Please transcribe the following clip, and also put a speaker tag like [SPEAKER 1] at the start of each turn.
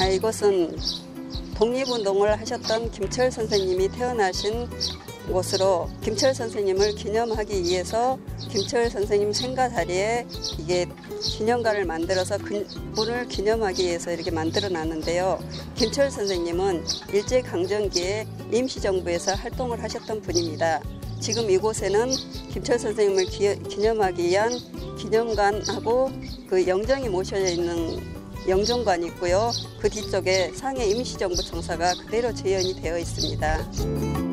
[SPEAKER 1] 아, 이곳은 독립운동을 하셨던 김철 선생님이 태어나신 곳으로 김철 선생님을 기념하기 위해서 김철 선생님 생가 자리에 이게 기념관을 만들어서 그분을 기념하기 위해서 이렇게 만들어 놨는데요. 김철 선생님은 일제 강점기에 임시정부에서 활동을 하셨던 분입니다. 지금 이곳에는 김철 선생님을 기념하기 위한 기념관하고 그 영정이 모셔져 있는 영정관이 있고요. 그 뒤쪽에 상해 임시정부 청사가 그대로 재현이 되어 있습니다.